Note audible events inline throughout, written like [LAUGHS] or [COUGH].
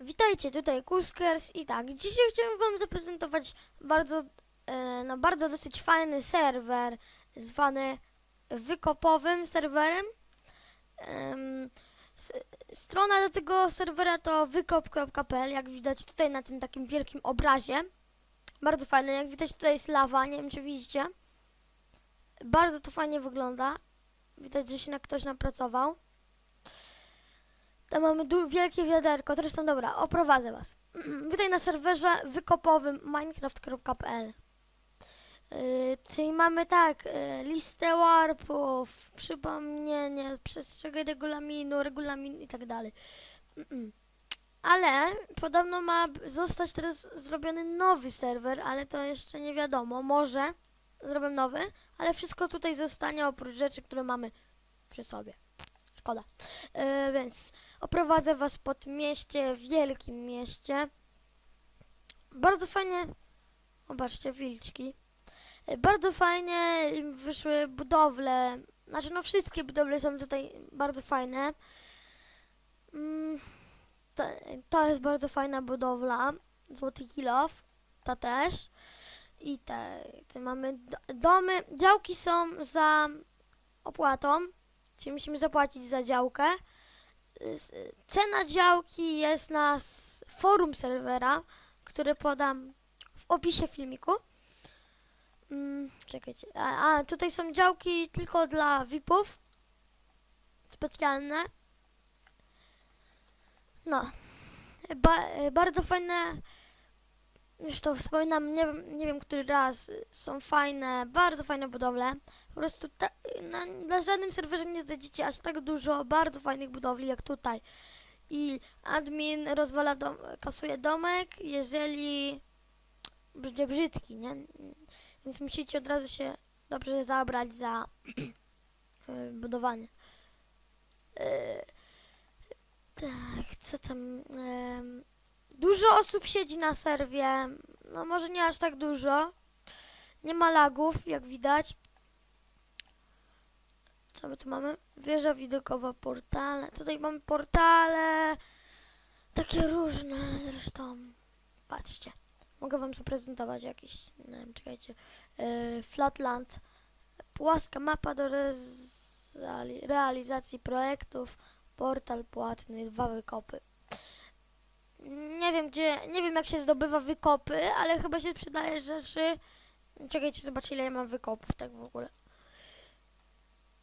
Witajcie, tutaj Kuskers i tak, dzisiaj chciałem wam zaprezentować bardzo, e, no bardzo dosyć fajny serwer zwany wykopowym serwerem. Strona do tego serwera to wykop.pl, jak widać tutaj na tym takim wielkim obrazie. Bardzo fajny, jak widać tutaj jest lawa, nie wiem czy widzicie. Bardzo to fajnie wygląda. Widać, że się na ktoś napracował. Mamy wielkie wiaderko, zresztą dobra, oprowadzę was. [CLEARS THROAT] Witaj na serwerze wykopowym minecraft.pl yy, Czyli mamy tak, yy, listę warpów, przypomnienie, przestrzegaj regulaminu, regulamin i tak dalej. [CLEARS THROAT] Ale podobno ma zostać teraz zrobiony nowy serwer, ale to jeszcze nie wiadomo. Może zrobię nowy, ale wszystko tutaj zostanie oprócz rzeczy, które mamy przy sobie. Szkoda. Yy, więc oprowadzę was po tym mieście, wielkim mieście. Bardzo fajnie. Zobaczcie, wilczki. Yy, Bardzo fajnie wyszły budowle. Znaczy, no wszystkie budowle są tutaj bardzo fajne. To, to jest bardzo fajna budowla. Złoty kilof. Ta też. I te, te mamy do, domy. Działki są za opłatą. Czyli musimy zapłacić za działkę. S- Cena działki jest na forum serwera, które podam w opisie filmiku. Mm, czekajcie. A, a tutaj są działki tylko dla VIP-ów. Specjalne. No. Ba, e, bardzo fajne. Już to wspominam, nie, nie wiem który raz. Są fajne, bardzo fajne budowle. Po prostu ta, na, na żadnym serwerze nie znajdziecie aż tak dużo bardzo fajnych budowli jak tutaj. I admin rozwala dom, kasuje domek, jeżeli będzie brzydki, nie? Więc musicie od razu się dobrze zabrać za y, [CLEARS THROAT] budowanie. Y, tak, co tam? em, dużo osób siedzi na serwie. No może nie aż tak dużo. Nie ma lagów, jak widać. Co my tu mamy? Wieża widokowa, portale. Tutaj mamy portale. Takie różne zresztą. Patrzcie. Mogę wam zaprezentować jakieś, nie wiem, czekajcie. Yy, Flatland. Płaska mapa do realizacji projektów. Portal płatny, dwa wykopy. Nie wiem gdzie, nie wiem jak się zdobywa wykopy, ale chyba się przydaje rzeczy. Czekajcie, zobaczcie ile ja mam wykopów, tak w ogóle.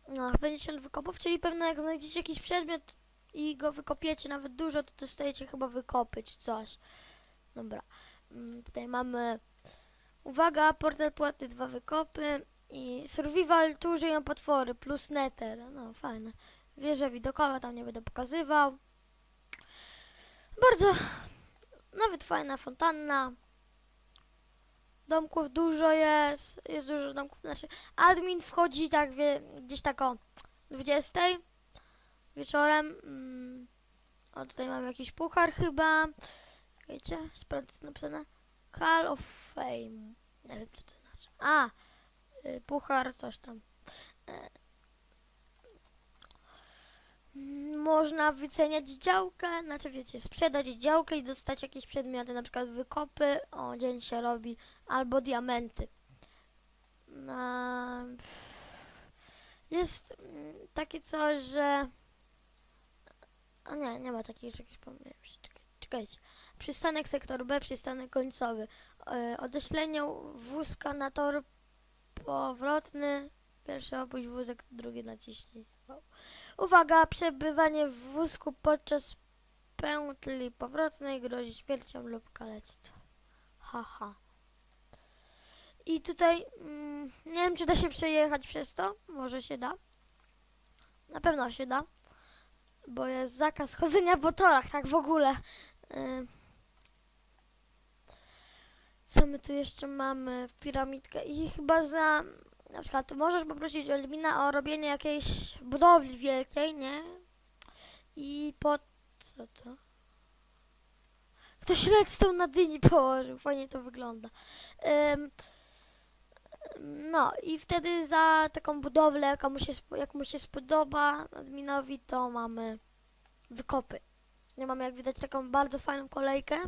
No, 50 wykopów, czyli pewno jak znajdziecie jakiś przedmiot i go wykopiecie nawet dużo, to dostajecie chyba wykopy czy coś. Dobra. Mm, Tutaj mamy uwaga, portal płatny, dwa wykopy i survival, tu żyją potwory, plus nether. No, fajne. Wieża widokowa, tam nie będę pokazywał. Bardzo, nawet fajna fontanna. Domków dużo jest, jest dużo domków, znaczy admin wchodzi tak wie, gdzieś tak o 20 wieczorem. Mm, o, tutaj mam jakiś puchar chyba. Wiecie, sprawdzę co napisane. Hall of Fame. Nie wiem co to znaczy. A, y, puchar, coś tam. Można wyceniać działkę, znaczy wiecie, sprzedać działkę i dostać jakieś przedmioty, na przykład wykopy, o dzień się robi, albo diamenty. Jest mm, takie coś, że... A nie, nie ma takiej czegoś, pomyliłem się, czekaj, czekajcie. Przystanek sektor B, przystanek końcowy. E, odeślenie wózka na tor powrotny. Pierwszy opuść wózek, drugi naciśnij. Uwaga, przebywanie w wózku podczas pętli powrotnej grozi śmiercią lub kalectwem. Haha. I tutaj mm, nie wiem, czy da się przejechać przez to. Może się da. Na pewno się da. Bo jest zakaz chodzenia po torach, tak w ogóle. Co my tu jeszcze mamy? Piramidkę. I chyba za... Na przykład możesz poprosić Elmina o robienie jakiejś budowli wielkiej, nie? I po... Co to? Ktoś redstone na dyni [LAUGHS] położył. Fajnie to wygląda. Ym, no i wtedy za taką budowlę, jaka mu się, jak mu się spodoba adminowi, to mamy wykopy. Nie mam jak widać taką bardzo fajną kolejkę.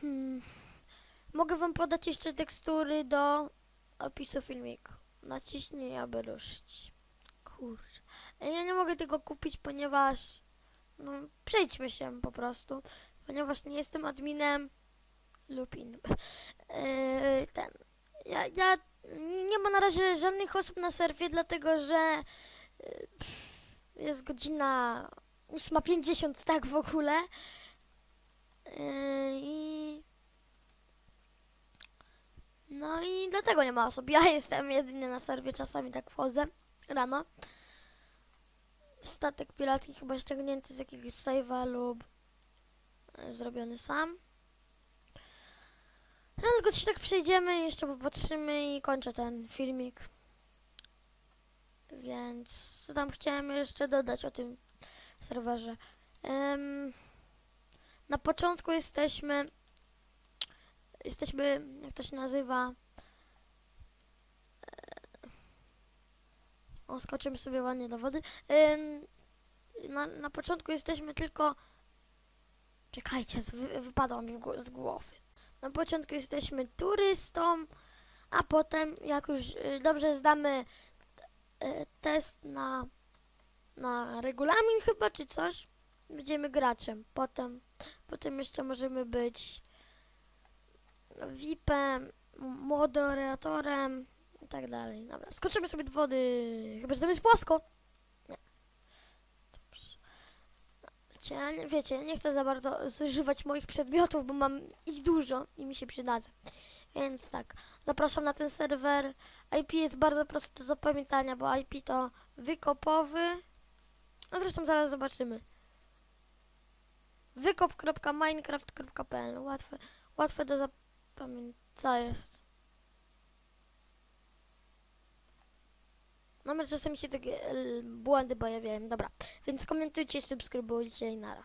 Hmm. Mogę wam podać jeszcze tekstury do opisu filmiku. Naciśnij, aby ruszyć. Kurczę. Ja nie mogę tego kupić, ponieważ... No, przejdźmy się po prostu. Ponieważ nie jestem adminem lub innym. Yy, [LAUGHS] ten. Ja, ja nie ma na razie żadnych osób na serwie, dlatego że yy, jest godzina 8.50, tak w ogóle. Yy, I no i dlatego nie ma osób. Ja [LAUGHS] jestem jedynie na serwie, czasami tak wchodzę rano. Statek piracki chyba ściągnięty z jakiegoś save'a lub e, zrobiony sam. No tylko się tak przejdziemy, jeszcze popatrzymy i kończę ten filmik. Więc co tam chciałem jeszcze dodać o tym serwerze. Em, na początku jesteśmy jesteśmy, jak to się nazywa e, o, skoczymy sobie ładnie do wody. Na, na początku jesteśmy tylko czekajcie, wypadło mi z głowy. Na początku jesteśmy turystą, a potem jak już y, dobrze zdamy e, test na, na regulamin chyba, czy coś, będziemy graczem. Potem, potem jeszcze możemy być VIP-em, moderatorem i tak dalej. Dobra, skoczymy sobie do wody, chyba że tam jest płasko. Nie. Dobrze. Wiecie, nie chcę za bardzo zużywać moich przedmiotów, bo mam ich dużo i mi się przydadzą. Więc tak, zapraszam na ten serwer. IP jest bardzo prosty do zapamiętania, bo IP to wykopowy. A zresztą zaraz zobaczymy. Wykop.minecraft.pl Łatwe, łatwe do zapamiętania. Co jest? Ale czasami się takie e, błędy pojawiają. Dobra, więc komentujcie, subskrybujcie i nara.